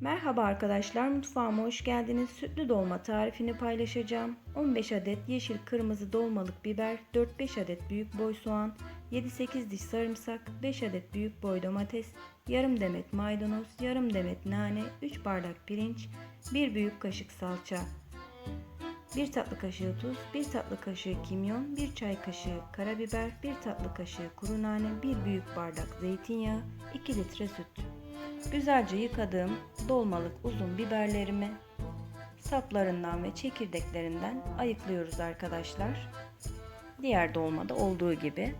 Merhaba arkadaşlar, mutfağıma hoş geldiniz. Sütlü dolma tarifini paylaşacağım. 15 adet yeşil kırmızı dolmalık biber, 4-5 adet büyük boy soğan, 7-8 diş sarımsak, 5 adet büyük boy domates, yarım demet maydanoz, yarım demet nane, 3 bardak pirinç, 1 büyük kaşık salça, 1 tatlı kaşığı tuz, 1 tatlı kaşığı kimyon, 1 çay kaşığı karabiber, 1 tatlı kaşığı kuru nane, 1 büyük bardak zeytinyağı, 2 litre süt. Güzelce yıkadığım dolmalık uzun biberlerimi saplarından ve çekirdeklerinden ayıklıyoruz arkadaşlar. Diğer dolmada olduğu gibi.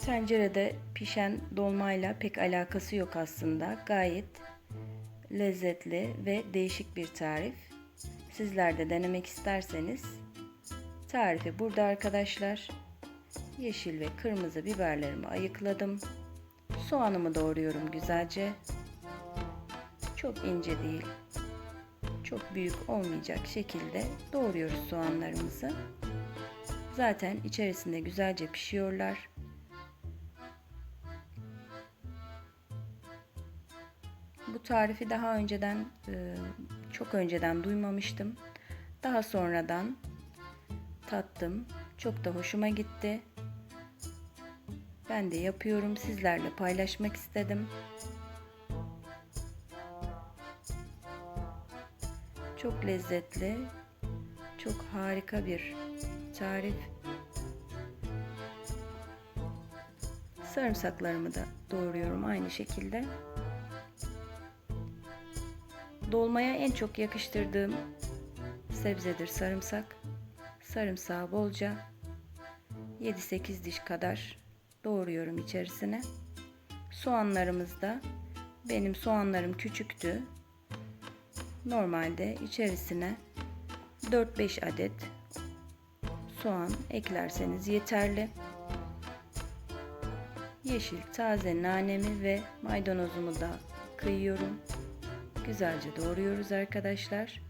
Tencerede pişen dolmayla pek alakası yok aslında. Gayet lezzetli ve değişik bir tarif. Sizler de denemek isterseniz tarifi burada arkadaşlar. Yeşil ve kırmızı biberlerimi ayıkladım. Soğanımı doğruyorum güzelce. Çok ince değil. Çok büyük olmayacak şekilde doğruyoruz soğanlarımızı. Zaten içerisinde güzelce pişiyorlar. Bu tarifi daha önceden çok önceden duymamıştım. Daha sonradan tattım. Çok da hoşuma gitti. Ben de yapıyorum. Sizlerle paylaşmak istedim. Çok lezzetli, çok harika bir tarif. Sarımsaklarımı da doğruyorum aynı şekilde. Dolmaya en çok yakıştırdığım sebzedir sarımsak. Sarımsağı bolca 7-8 diş kadar doğruyorum içerisine. Soğanlarımız da benim soğanlarım küçüktü. Normalde içerisine 4-5 adet soğan eklerseniz yeterli. Yeşil taze nanemi ve maydanozumu da kıyıyorum. Güzelce doğruyoruz arkadaşlar.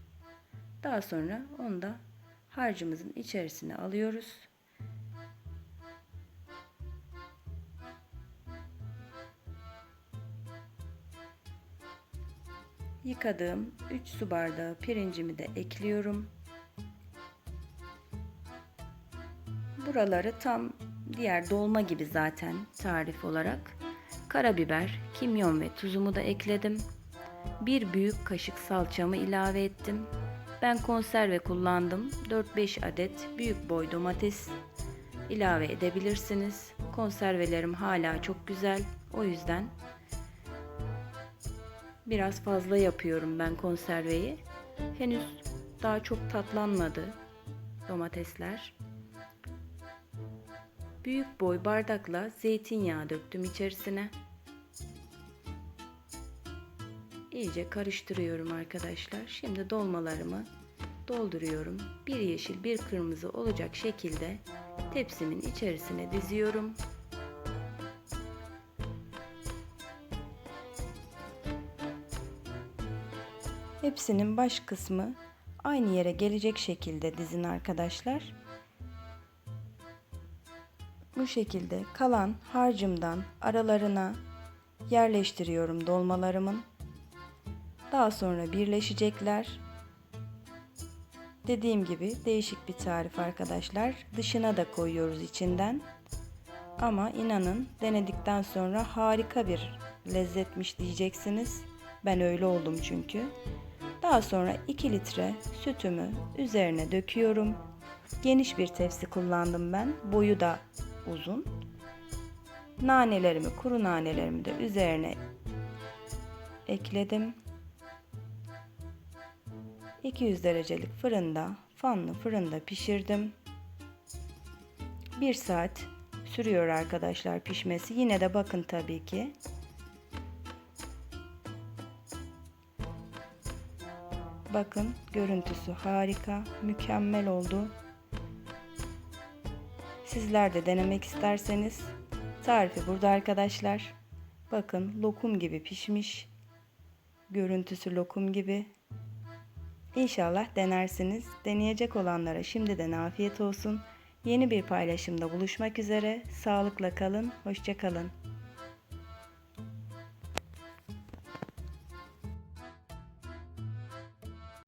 Daha sonra onu da harcımızın içerisine alıyoruz. Yıkadığım 3 su bardağı pirincimi de ekliyorum. Buraları tam diğer dolma gibi zaten tarif olarak. Karabiber, kimyon ve tuzumu da ekledim. Bir büyük kaşık salçamı ilave ettim. Ben konserve kullandım. 4-5 adet büyük boy domates ilave edebilirsiniz. Konservelerim hala çok güzel. O yüzden Biraz fazla yapıyorum ben konserveyi. Henüz daha çok tatlanmadı domatesler. Büyük boy bardakla zeytinyağı döktüm içerisine. İyice karıştırıyorum arkadaşlar. Şimdi dolmalarımı dolduruyorum. Bir yeşil bir kırmızı olacak şekilde tepsimin içerisine diziyorum. Hepsinin baş kısmı aynı yere gelecek şekilde dizin arkadaşlar. Bu şekilde kalan harcımdan aralarına yerleştiriyorum dolmalarımın. Daha sonra birleşecekler. Dediğim gibi değişik bir tarif arkadaşlar. Dışına da koyuyoruz içinden. Ama inanın denedikten sonra harika bir lezzetmiş diyeceksiniz. Ben öyle oldum çünkü. Daha sonra 2 litre sütümü üzerine döküyorum. Geniş bir tepsi kullandım ben. Boyu da uzun. Nanelerimi, kuru nanelerimi de üzerine ekledim. 200 derecelik fırında, fanlı fırında pişirdim. 1 saat sürüyor arkadaşlar pişmesi. Yine de bakın tabii ki. Bakın görüntüsü harika, mükemmel oldu. Sizler de denemek isterseniz tarifi burada arkadaşlar. Bakın lokum gibi pişmiş. Görüntüsü lokum gibi. İnşallah denersiniz. Deneyecek olanlara şimdiden afiyet olsun. Yeni bir paylaşımda buluşmak üzere. Sağlıkla kalın, hoşça kalın.